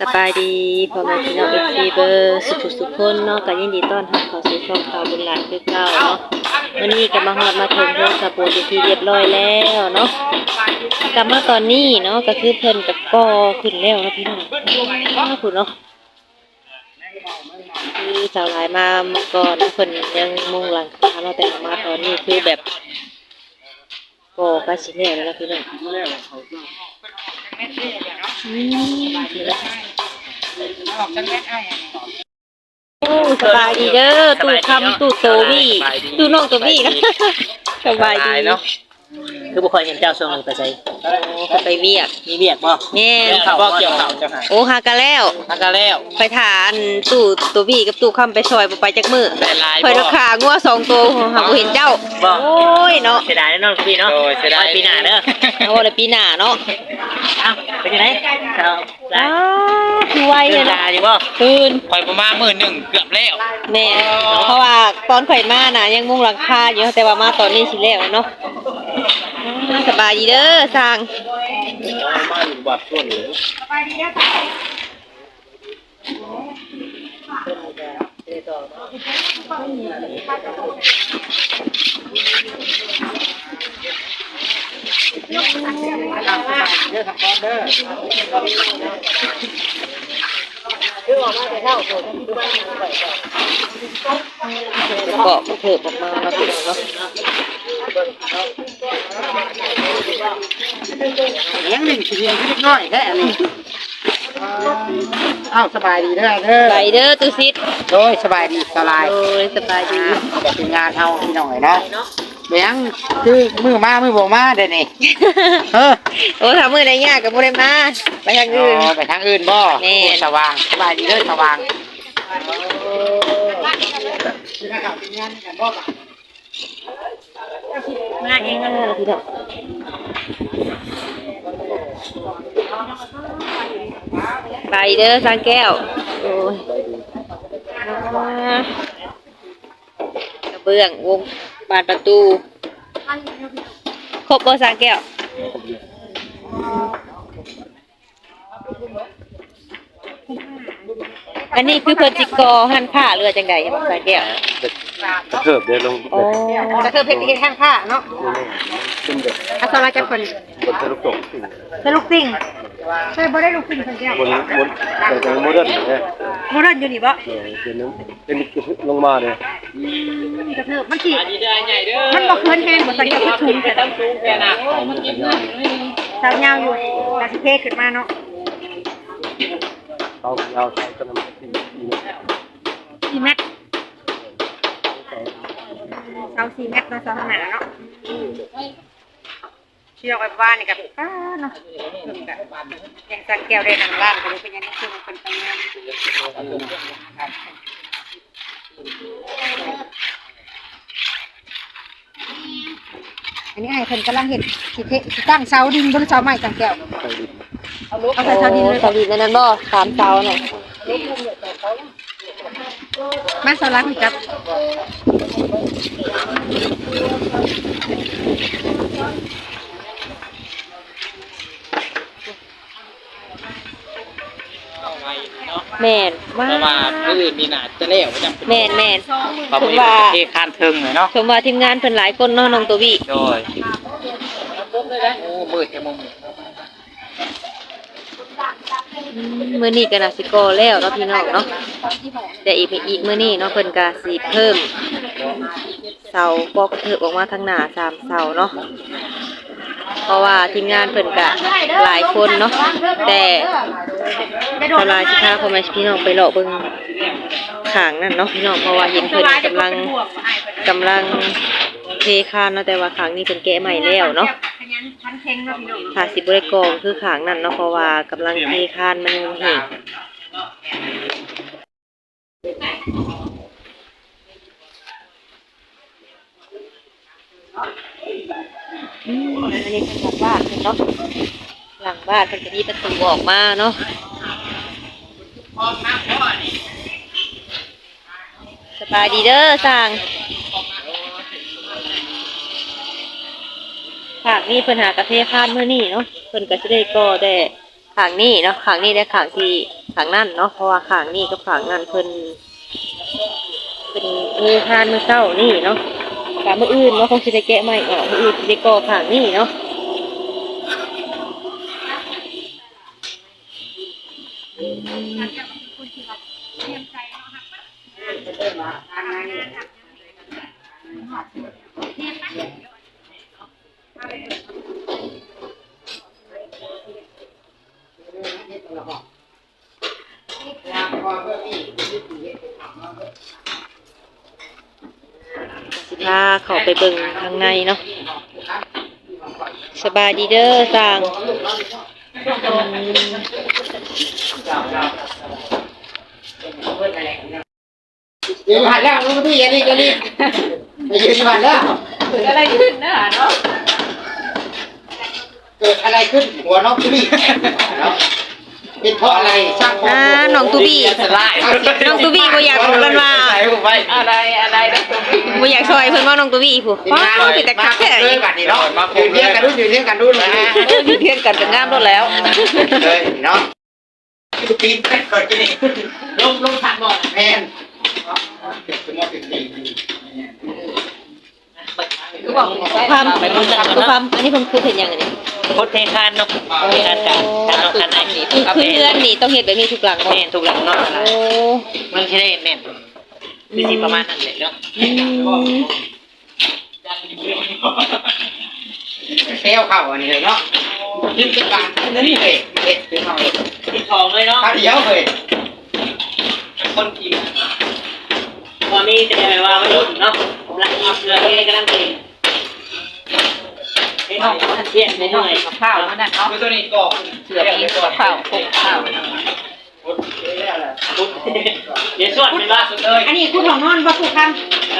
สบายดีพ่อแม่พี่น้องเอฟซีเบอร์สุขสุขคนเนาะก็ยินดีต้อนรับเข้าสู่ช่องข่าวบุญหลายคือเก่าเนาะวันนี้ก็มาฮอดมาถึงเรื่องสปูนที่เรียบร้อยแล้วเนาะกลับมาตอนนี้เนาะก็คือเพิ่นกับก่อขึ้นแล้วนะพี่น้องขอบคุณเนาะคือสาวหลายมาเมื่อก่อนเพิ่นยังมุ่งหลังคาเนาะแต่มาตอนนี้คือแบบก่อก็สิแล้ว แล้วนะพี่น้องโอ้สบายดีเด้อ ตู่คำตู่โตวี่ตู่น้องโตวี่นะสบายดีเนาะ คือบุคคลเห็นเจ้าช่วงนึงไปใส่ก็ไปเวียกมีเบียกบ่แม่เกี่ยวข่าวบ่เกี่ยวข่าวเจ้าหาโอ้หากันแล้วทักกันแล้วไปถาอันตู่โตวี่กับตู่คำไปซอยบ่ไปจักมือได้ลายคอยราคางัวสองตัวหาบ่เห็นเจ้าบ่โอ้ยเนาะเสียดายแน่นอนพี่เนาะโดยเสียดายไว้ปีหน้าเด้อโอ้แล้วปีหน้าเนาะเอ้าเป็นยังไงครับได้อ้าวคือไวเวเลยลานะอยู่บ่ตื่นคอยประมาณหมื่นหนึ่งเกือบแล้วแม่เพราะว่าตอนข่อยมาน่ะยังมุงหลังคาอยู่แต่ว่ามาตอนนี้สิแล้วเนาะอ่า สบายดีเด้อสร้างมาอยู่บัดส่วนหนึ่งก็เถิบออกมาแล้วพี่น้องเนาะ ยังหนึ่งเสียงนิดน้อยแค่นี้อ้าวสบายดีเด้อเด้อไปเด้อตุซิดโดยสบายดีสบายโอ้ยสบายดีแต่เป็นงานเฮาพี่น้องเนาะเบียงคือมือมามือบ่มาเด้อนี่เออโอ้ทำมือได้ยากกับบ่ได้มาไปทางอ๋อื่นอไปทางอื่นบ่แม่โอ้สว่างสบายดีเด้อสว่าง มาเองกันเลยพี่น้องไปเด้อสังแก้ว โอ้ยกระเบื้องวงบานประตู ครบบ่สังแก้วอันนี้คือเพิ่นสิกอหันผ้าเรือจังได๋สังแก้วกระ เทิบเดินลงโอ้ก็คือเพชรที่ข้างผ้าเนาะเป็นเด็กอาสราจะคนบนทะลุตกสิ่งสลูกซิ่งใช่บ่ได้ลูกซิ่งคนเดียวบนบนแต่แต่โมเดิร์นเนี่ยโมเดิร์นอยู่นี่บ่เป็นน้ำเป็นลงมาเลยกระเทิบมันสิมันบ่เคินแฮงบ่สังเกตว่าถุงแต่ต้องสูงแค่น่ะสาวยาวอยู่แต่สิเพขึ้นมาเนาะเตายาวใช้กระนำสี่สี่4เมตรเสา4เมตรเนาะเสาเท่านั้นล่ะเนาะเชือกไว้บ้านนี่กับป้าเนาะยังสังแก้วได้นั่งร้านก็เลยเป็นอย่างนี้คือมันเป็นไปงานอันนี้ไอ้เพิ่นกำลังเห็นสิเทสิตั้งเสาดินบนเสาไม้สังแก้วใช้ดินเอาใส่เสาดินเลยเสาดินนั่นบ่สามเสาน่ะมาเสาหลังจับ แม่นมาเพราะว่าอื่นมีหนาจะเลี้ยวจังแม่นแม่น เพราะถึมันงว่าเทคานเทิงเลยเนาะถึงว่าทีมงานเพิ่นหลายคนเนาะน้องตัววิโดยโอ้มืดแค่มุมอืม มื้อนี้ก็น่าสิก่อแล้วเนาะพี่น้องเนาะแต่อีกม่อีกมื้อนี้เนาะเพิ่นก็สิเพิ่มเสาปอกระเถิบออกมาทางหน้าสามเสาเนาะเพราะว่าทีมงานเพิ่นก็หลายคนเนาะแต่สลายสิพาพ่อแม่พี่น้องไปเลาะเบิ่งข้างนั่นเนาะพี่น้องเพราะว่าเห็นเพิ่นกำลังกำลังเทคานเนาะแต่ว่าข้างนี้เพิ่นแกะใหม่แล้วเนาะ ถ้าสิบ่ได้กองคือขางนั้นเนาะเพราะว่ากำลังเทคานมันเห็นอืมอันนี้เป็นหลังบ้านเนาะหลังบ้านเพิ่นก็มีประตูออกมาเนาะสบายดีเด้อสั่ง ขางนี้เพิ่นหากระเทพานมื้อนี้เนาะเพิ่นก็สิได้ก่อแต่ขางนี้เนาะขางนี้ได้ขางที่ขางนั่นเนาะเพราะว่าขางนี่กับขางนั่นเพิ่นเพิ่นเออทานมือเช้านี่เนาะกะมื้ออื่นเนาะคงสิได้แกะใหม่ออกมื้ออื่นสิได้ก่อขางนี่เนาะ สิพาเข้าไปเบิ่งข้างในเนาะสบายดีเด้อสร้างอืมยืนผ่านแล้วลูกพี่อันนี้ก็รีบไปยืนผ่านแล้วเกิดอะไรขึ้นนะเนาะ เกิดอะไรขึ้นหัวน้องพี่เนาะเป็นเพราะอะไรสร้างความอ่าน้องตูบี้น้องตูบี้บ่อยากรู้กันว่าอะไรอะไรนะตัวพี่บ่อยากซอยเพิ่นว่าน้องตูบี้ผู้ฟ้าสิแต่คักแท้เลยบัดนี้เนาะยืนเรียงกันดูยืนเรียงกันดูนะเออยืนเทียนกันเป็นงามรถแล้วเลยเนาะปีนไปก่อนนี่ลงลงถังก่อนแม่นคือบอกใช้ความไปมึงกันคือคเนาะวามอันนี้เพิ่นคือเฮ็ดหยังอัน นี้โคตรเทคานเนาะเทคานกันทางเนาะอันไหนนี่คือคือเรือนนี่ต้องเฮ็ดแบบนี้ทุกหลังบ่แม่นถูกหลังเนาะโอ้มันใช่แน่นคือสิประมาณนั้นแหละเนาะอืมเซลเข้าอันนี้เลยเนาะยืนเป็นบานนี่เลยเด็ดเป็นเข้าที่ทองเลยเนาะข้าวเดียวเลยคนกินตอนนี้จะไปว่าไม่รู้เนาะกำลังกินเกลือเองกำลังกิ นไอ้ห้องเทียนในห้องกับข้าวมันนั่นเนาะตัวนี้ก็เสือมีข้าวคลุกข้าวเดี๋ยวสวดเป็นว่าสุดเลยอันนี้คุณของนอนว่าผู้ค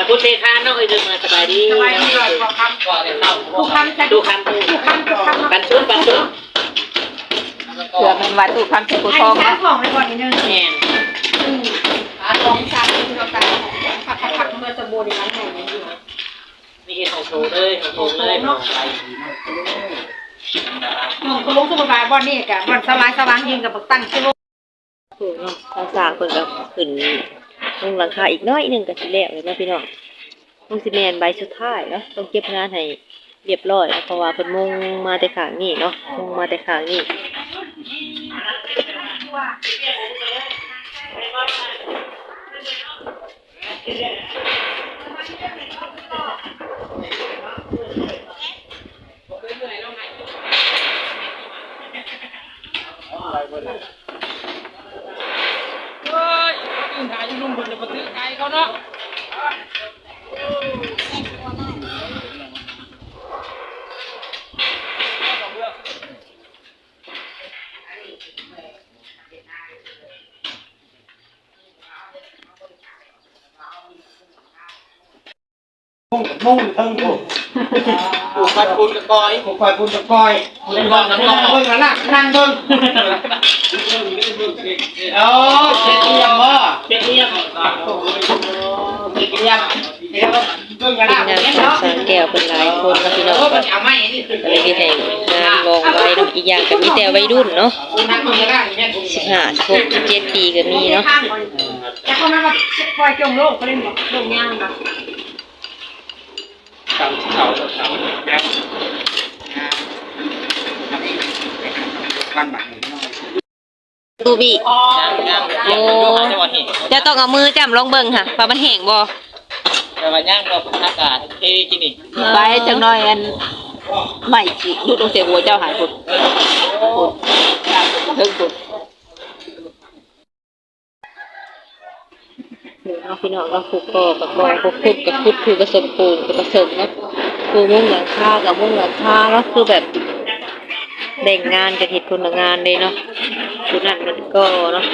พุทธเทคานเนาะเอ้ยเดินมาสบายดีสบายดีเลยพอคก่อนเดี๋ยวเข้าำผู้คำจะดูคันดูผู้คำผู้คำปันชุดปันชุดเผื่อมันว่าตู้คำที่ผู้ทองนะของในก่อนนิดนึงแม่นอาทองสามที่เราการผักผักเมื่อสมบูรณ์ในร้านแห่งนี้ อยู่มีเห็นของโชว์เลยของโชว์เลยเนาะห้องคุณลุงสมุทรบาลบ่อนนี่กับบ่อนสบายสว่างยิงกับบักตั้งชื่อถูกเนาะทางสร้างเพิ่นก็ขึ้นลงหลังคาอีกน้อยหนึงก็สิแล้วเลยเนาะพี่น้องคงสิแมนใบสุดท้ายเนาะต้องเก็บงานให้เรียบร้อยเพราะว่าเพิ่นมุงมาแต่ข้างนี้เนาะมุงมาแต่ข้างนี้ มุ่งมุ่งเทิงถูก ถูกคอยปูนกระกอยถูกคอยปูนกระกอยเป็นกองกระกอยเบิ่งแล้วนั่งนั่งเบิ่งโอ้เจ็ดเยี่ยมบ่เป็นเรียบเจ็ดเยี่ยมเดี๋ยวเบิ่งกันทีนะมงานของสางแก้วเป็นหลายคนเนาะพี่น้องโอ้ก็มันเอาไม้นี่ก็เลยเฮ็ดให้งานลองไว้เนาะอีกอย่างก็มีแต่วัยรุ่นเนาะนั่งมือได้แม่กู15 16 17ปีก็มีเนาะแต่คนนั้นว่าปล่อยจงโลกก็เล่นบอกโลกย่างนะ วันบัดนี้ตูบี้งามงามดูหาจังหวะเห็นจะต้องเอามือจ้ำลองเบิ่งค่ะว่ามันแห้งบ่แต่ว่าย่างเราอากาศเท่จริงนี่ไปจังน้อยอันไม่สิดูตรงเสียหัวเจ้าหายผุดผุดเพิ่งผุด เนาะพี่น้องก็คุกก็กับกองคุกคุกกับคุดคือผสมปูนกับผสมเนาะปูมุ่งหลังคากับมุ่งหลังคาเนาะคือแบบแบ่งงานกับเฮ็ดคนลงานเลยเนาะชุดนั้นมันก็เนาะ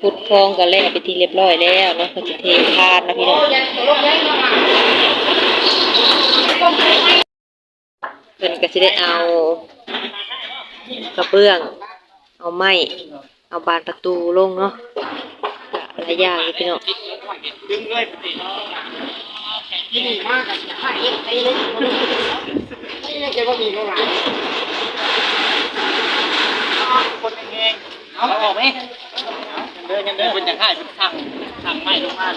พุดคลองกันแล้วไปที่เรียบร้อยแล้วเนาะก็จะเททานนะพี่น้องเพิ่นก็สิได้เอากระเบื้อง เอาไม้ เอาบานประตูลงเนาะ หลายอย่างอยู่พี่น้องดึงเลยที่นี่มากกับห้าเอ็ดตีเลยนี่จะว่ามีเท่าไหร่คนเองเอาออกไหมเดินยังเดินเป็นจะค่ายเป็นทางทางไม้ลงมาเ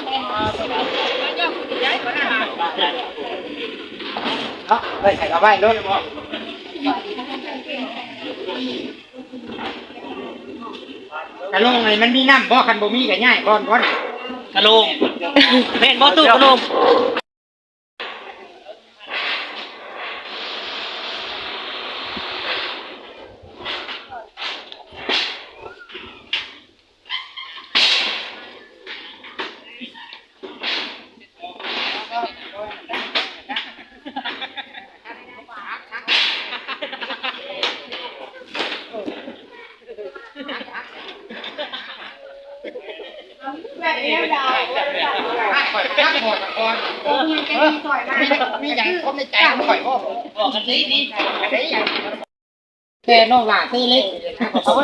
นาะไปใส่เอาไว้รถ กระโหลกไงมันมีน้ำบ่คันบ่มีก็ง่ายก่อนก่อนกระโลงแม่นบ่ตู้กระโลง ข่อยจักหมดก่อนมีหยังคบในใจข่อย บ่บอกกันสินี่แค่น้องหลานซื้อเล็กเอาว่า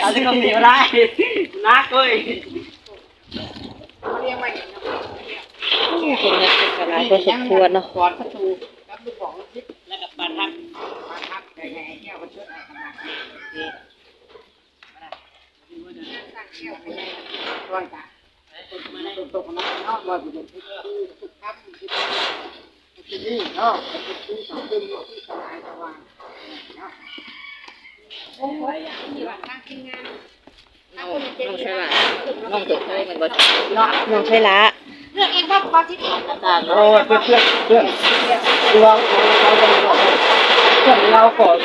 เอาที่คำเดียวได้นักเว้ยคนนักศึกษาก็สมควรเนาะก่อนประตูรับลูกของิแล้วกับปันทักมานทักไงไงแก้วมันช่วยอะไรขนาด นี้ร้อยจ้ะตกมาเนาะร้อยบุญที่สุดครับที่นี่เนาะที่สองที่ที่สลายสว่างเนาะน้องน้องใช่ละน้องตกใช่มันบ่น้องใช่ละต่างโอ้เพื่อนเพื่อนเพื่อนเราเราจะบอกเพื่อนเราก่อน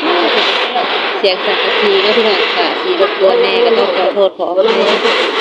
เสียงสักะสีเนาะพี่น้องค่ะสีรบกวนแน่ก็ต้องขอโทษขออภั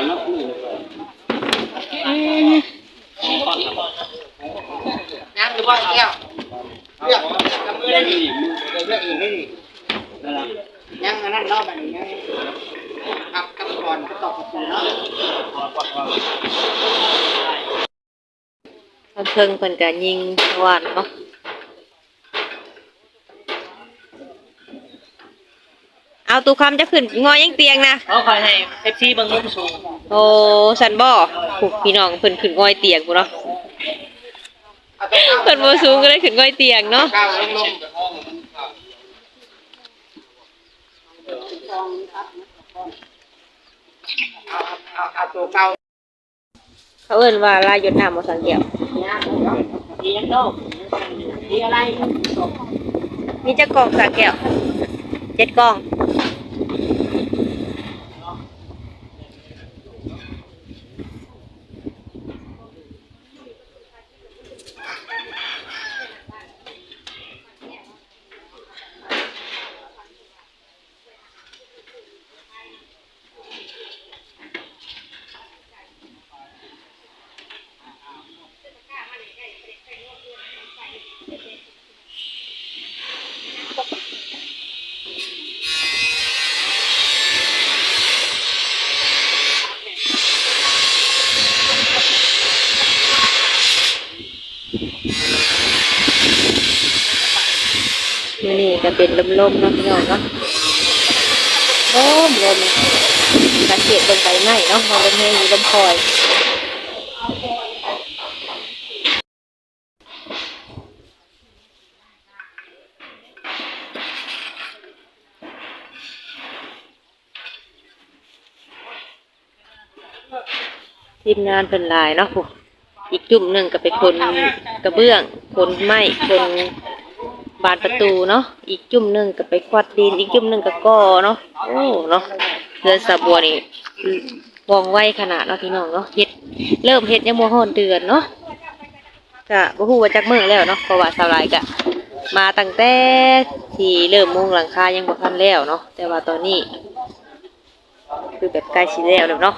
ยน้ำหรือว่าแก้วเลือกกับมือได้ดิเลือกอีกนี่ยังอันนั้นเนาะแบบนี้ครับกับก่อนตอกประตูเนาะ ทางเทิงเพิ่นก็ยิงหวานเนาะเอาตูคำจะขึ้นงอยังเตียงนะเขาคอยให้เอฟซีบางมุมสูงโอ้สันบ่ผูกพี่น้องเพิ่นขึ้นงอยเตียงพุ่นเนาะเอาตัวเพิ่นบ่สูงก็เลยขึ้นงอยเตียงเนาะก้าวลงลงเอาเอาเอาตัวเก่าเขาเอิ้นว่าลายยดน้ำบ่สังเกต มียังโตดีอะไร มีจักกล่องสังเกตเจ็ดกล่อง ก็เป็นลมๆเนาะพี่น้องเนาะลมลมสังเกตเบิ่งใบไม้เนาะมันลมแห้งอยู่ลมคอยทีมงานเป็นลายเนาะพวกอีกจุ่มหนึ่งก็เป็นคนกระเบื้อง คนไม้คน บานประตูเนาะอีกจุ่มหนึ่งก็ไปควัดดิน อีกจุ่มหนึ่งก็ก่อเนาะโอ้เนาะเรือนสาบัวนี่ว่องไวขนาดเนาะพี่น้องเนาะเฮ็ดเริ่มเฮ็ดยังบ่ฮอดเดือนเนาะก็บ่ฮู้ว่าจักมื้อแล้วเนาะเพราะว่าสาวหลายก็มาตั้งแต่ที่เริ่มมุงหลังคายังบ่ทันแล้วเนาะแต่ว่าตอนนี้ คือแบบใกล้สิแล้วแล้วเนาะ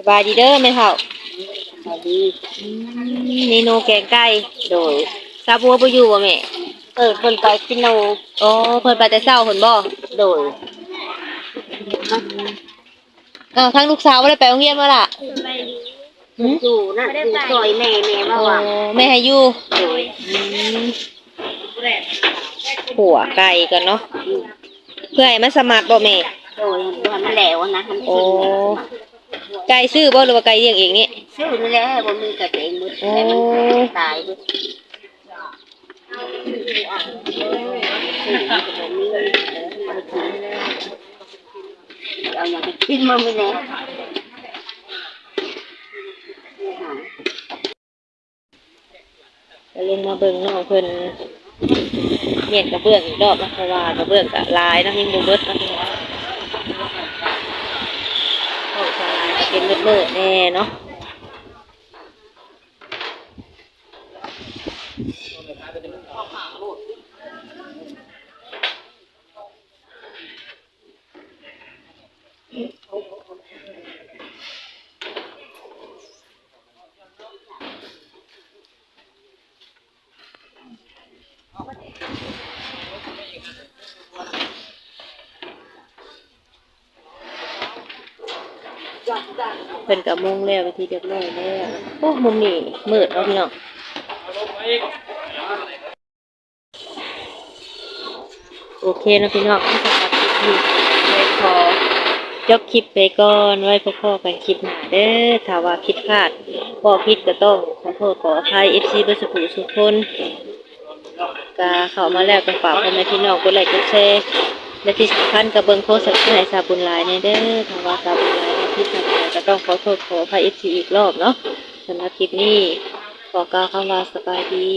สบายดีเด้อแม่เฒ่าสวัสดีเมนูแกงไก่โดยซาบัวบ่อยู่บ่แม่เออเพิ่นไปกินโนอ๋อเพิ่นไปแต่เช้าเพิ่นบ่โดยอ้าวทั้งลูกสาวบ่ได้ไปโรงเรียนบ่ล่ะหืมอยู่นั่นอยู่ซอยแม่แม่มาอ๋อว่าแม่ให้อยู่โดยอืมหัวไก่กันเนาะเพื่อให้มันสมัครบ่แม่โดยว่ามันแล้วนะมันโอ้ ไก่ซื้อบ่หรือว่าไก่เลี้ยงเองนี่ซื้อนี่แหละบ่มีกระเตงมืดโอ้แต่มันตายเบิดเอาอย่างไปกินมาไม่แน่ก็ลงมาเบิ่งน้องเพิ่นเมียนกระเบื้องอีกรอบนะเพราะว่ากระเบื้องก็ลายเนาะยังบ่เบิดเนาะ เลายก็เป็นเบิดๆแน่เนาะเพิ่นก็มุ่งแล้วไปทีเรียบร้อยแล้วโอ้มุมนี้มืดเนาพี่น้องโอเคเนาะพี่น้องที่สำหรับคลิปนี้ไว้ขอจบคลิปไปก่อนไว้พบกันคลิปหน้าเด้อถ้าว่าผิดพลาดบ่ผิดก็ต้อง ขอโทษขออภัย FC เบ่สุขสุขคนก็เข้ามาแล้วก็ฝากพ่อแม่พี่น้องกดไลค์กดแชร์และที่สำคัญกับเบิงโพสต์ให้ซาบุญลายในเด้อถ้าว่าซาบุญลายในที่ทำอะไร ก็ต้องขอโทษขออภัยเอฟซีอีกรอบเนาะสำหรับคลิปนี้ขอกล่าวคำว่าสบายดี